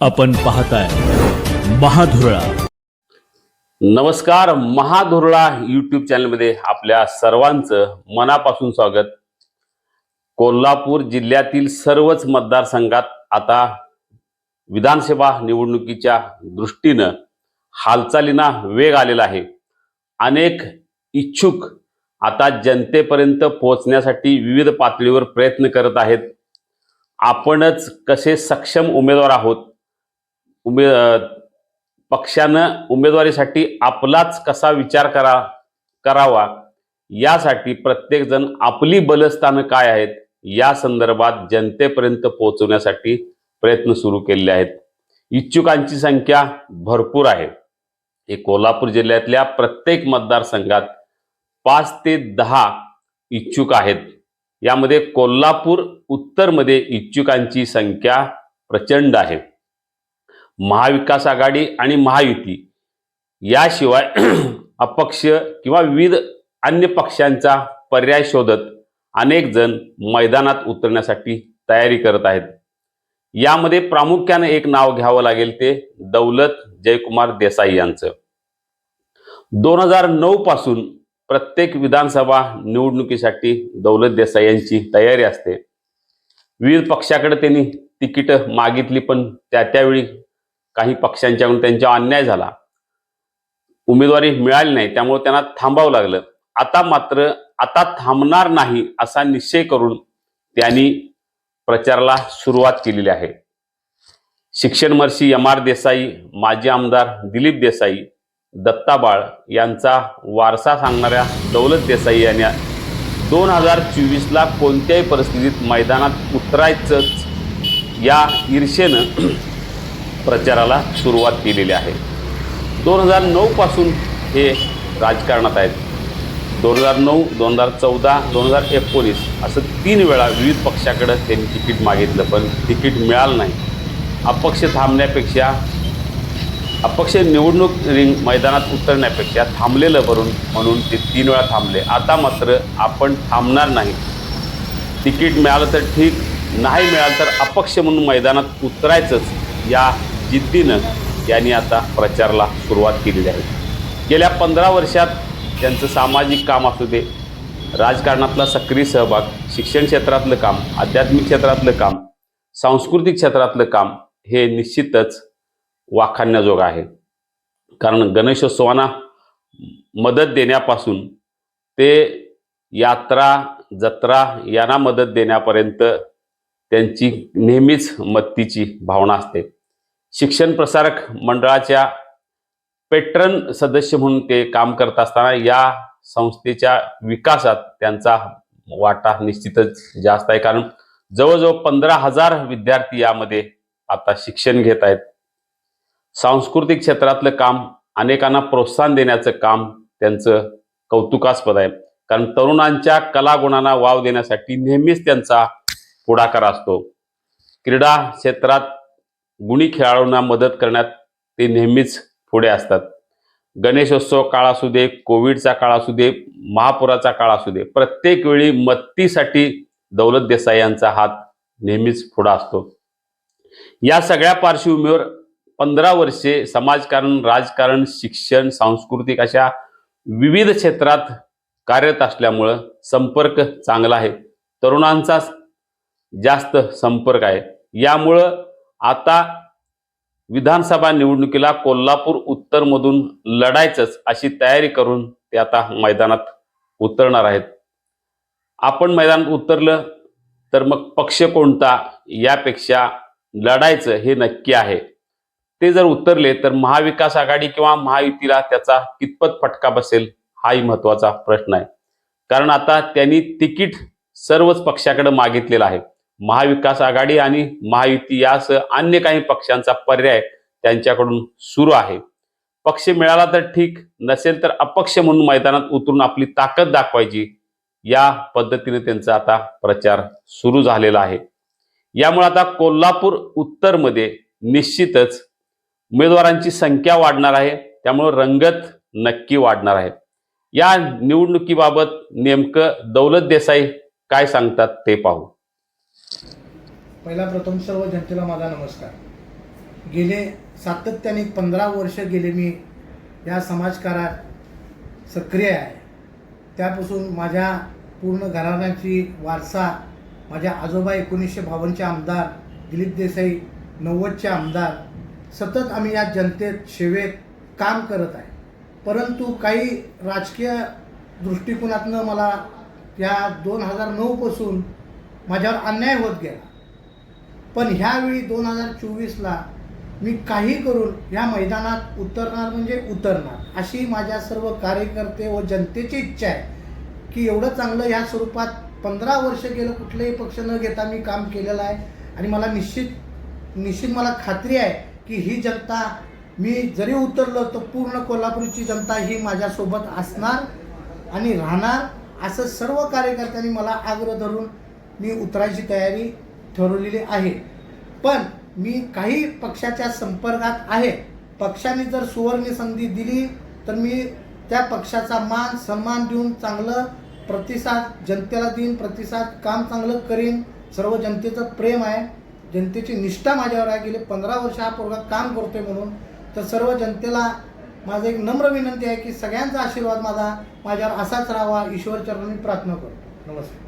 आपण पाहताय महाधुरळा. नमस्कार महाधुरळा यूट्यूब चॅनलमध्ये आपल्या सर्वांचं मनापासून स्वागत. कोल्हापूर जिल्ह्यातील सर्वच मतदारसंघात आता विधानसभा निवडणुकीच्या दृष्टीनं हालचालींना वेग आलेला आहे. अनेक इच्छुक आता जनतेपर्यंत पोहोचण्यासाठी विविध पातळीवर प्रयत्न करत आहेत. आपणच कसे सक्षम उमेदवार आहोत? उमे पक्षानं उमेदवारीसाठी आपलाच कसा विचार करा करावा यासाठी प्रत्येकजण आपली बलस्थानं काय आहेत या संदर्भात जनतेपर्यंत पोहोचवण्यासाठी प्रयत्न सुरू केलेले आहेत. इच्छुकांची संख्या भरपूर आहे. हे कोल्हापूर जिल्ह्यातल्या प्रत्येक मतदारसंघात पाच ते दहा इच्छुक आहेत. यामध्ये कोल्हापूर उत्तरमध्ये इच्छुकांची संख्या प्रचंड आहे. महाविकास आघाडी आणि महायुती याशिवाय अपक्ष किंवा विविध अन्य पक्षांचा पर्याय शोधत अनेक जण मैदानात उतरण्यासाठी तयारी करत आहेत. यामध्ये प्रामुख्याने एक नाव घ्यावं लागेल ते दौलत जयकुमार देसाई यांचं. दोन हजार नऊ पासून प्रत्येक विधानसभा निवडणुकीसाठी दौलत देसाई यांची तयारी असते. विविध पक्षाकडे त्यांनी तिकीट मागितली पण त्या त्यावेळी काही पक्षांच्याकडून त्यांच्यावर अन्याय झाला. उमेदवारी मिळाली नाही त्यामुळे त्यांना थांबावं लागलं. आता मात्र आता थांबणार नाही असा निश्चय करून त्यांनी प्रचाराला सुरुवात केलेली आहे. शिक्षणमर्षी एम आर देसाई माजी आमदार दिलीप देसाई दत्ता बाळ यांचा वारसा सांगणाऱ्या दौलत देसाई यांनी दोन हजार चोवीसला कोणत्याही परिस्थितीत मैदानात उतरायचंच या ईर्षेनं प्रचाराला सुरुवात केलेली आहे. दोन हजार नऊपासून हे राजकारणात आहेत. दोन हजार नऊ दोन हजार चौदा दोन हजार एकोणीस असं तीन वेळा विविध पक्षाकडं त्यांनी तिकीट मागितलं पण तिकीट मिळालं नाही. अपक्ष थांबण्यापेक्षा अपक्ष निवडणूक रिंग मैदानात उतरण्यापेक्षा थांबलेलं भरून म्हणून ते तीन वेळा थांबले. आता मात्र आपण थांबणार नाही. तिकीट मिळालं तर ठीक नाही मिळालं तर अपक्ष म्हणून मैदानात उतरायचंच या जिद्दीनं यांनी आता प्रचाराला सुरुवात केलेली आहे. गेल्या पंधरा वर्षात त्यांचं सामाजिक काम असू दे राजकारणातला सक्रिय सहभाग शिक्षण क्षेत्रातलं काम आध्यात्मिक क्षेत्रातलं काम सांस्कृतिक क्षेत्रातलं काम हे निश्चितच वाखाणण्याजोगं आहे. कारण गणेशोत्सवांना मदत देण्यापासून ते यात्रा जत्रा यांना मदत देण्यापर्यंत त्यांची नेहमीच मत्तीची भावना असते. शिक्षण प्रसारक मंडळाच्या पेट्रन सदस्य म्हणून ते काम करत असताना या संस्थेच्या विकासात त्यांचा वाटा निश्चितच जास्त आहे. कारण जवळजवळ पंधरा हजार विद्यार्थी यामध्ये आता शिक्षण घेत आहेत. सांस्कृतिक क्षेत्रातलं काम अनेकांना प्रोत्साहन देण्याचं काम त्यांचं कौतुकास्पद आहे. कारण तरुणांच्या कलागुणांना वाव देण्यासाठी नेहमीच त्यांचा पुढाकार असतो. क्रीडा क्षेत्रात गुणी खेळाडूंना मदत करण्यात ते नेहमीच पुढे असतात. गणेशोत्सव काळ असू दे कोविडचा काळ असू दे महापुराचा काळ असू दे प्रत्येक वेळी मत्तीसाठी दौलत देसाई यांचा हात नेहमीच पुढा असतो. या सगळ्या पार्श्वभूमीवर पंधरा वर्षे समाजकारण राजकारण शिक्षण सांस्कृतिक अशा विविध क्षेत्रात कार्यरत असल्यामुळं संपर्क चांगला आहे. तरुणांचा जास्त संपर्क आहे. यामुळं आता विधानसभा निवडणुकीला कोल्हापूर उत्तरमधून लढायचंच अशी तयारी करून ते आता मैदानात उतरणार आहेत. आपण मैदानात उतरलं तर मग पक्ष कोणता यापेक्षा लढायचं हे नक्की आहे. ते जर उतरले तर महाविकास आघाडी किंवा महायुतीला त्याचा कितपत फटका बसेल हाही महत्त्वाचा प्रश्न आहे. कारण आता त्यांनी तिकीट सर्वच पक्षाकडे मागितलेलं आहे. महाविकास आघाडी आणि महायुती यासह अन्य काही पक्षांचा पर्याय त्यांच्याकडून सुरू आहे. पक्ष मिळाला तर ठीक नसेल तर अपक्ष म्हणून मैदानात उतरून आपली ताकद दाखवायची. या पद्धतीने त्यांचा आता प्रचार सुरू झालेला आहे. यामुळे आता कोल्हापूर उत्तरमध्ये निश्चितच उमेदवारांची संख्या वाढणार आहे. त्यामुळे रंगत नक्की वाढणार आहे. या निवडणुकीबाबत नेमकं दौलत देसाई काय सांगतात ते पाहू. पहिला प्रथम सर्व जनतेला माझा नमस्कार. गेले सातत्याने पंधरा वर्ष गेले मी या समाजकारात सक्रिय आहे. त्यापासून माझ्या पूर्ण घराण्याची वारसा माझ्या आजोबा एकोणीसशे बावन्नचे आमदार दिलीप देसाई नव्वदचे आमदार सतत आम्ही या जनतेत सेवेत काम करत आहे. परंतु काही राजकीय दृष्टिकोनातनं मला या दोन हजार नऊपासून माझ्यावर अन्याय होत गेला. पण ह्यावेळी दोन हजार चोवीसला मी काही करून ह्या मैदानात उतरणार म्हणजे उतरणार अशी माझ्या सर्व कार्यकर्ते व जनतेची इच्छा आहे की एवढं चांगलं ह्या स्वरूपात पंधरा वर्ष गेलं कुठलेही पक्ष न घेता मी काम केलेलं आहे. आणि मला निश्चित निश्चित मला खात्री आहे की ही जनता मी जरी उतरलो तर पूर्ण कोल्हापूरची जनता ही माझ्यासोबत असणार आणि राहणार असं सर्व कार्यकर्त्यांनी मला आग्रह धरून मी उतरायची तयारी ठरवलेली आहे. पण मी काही पक्षाच्या संपर्कात आहे. पक्षाने जर सुवर्ण संधी दिली तर मी त्या पक्षाचा मान सन्मान देऊन चांगलं प्रतिसाद जनतेला देईन प्रतिसाद काम चांगलं करीन. सर्व जनतेचं प्रेम आहे. जनतेची निष्ठा माझ्यावर आहे. गेले पंधरा वर्ष हा पोरगा काम करतोय म्हणून. तर सर्व जनतेला माझं एक नम्र विनंती आहे की सगळ्यांचा आशीर्वाद माझा माझ्यावर असाच राहावा. ईश्वर चरणी प्रार्थना करतो. नमस्कार.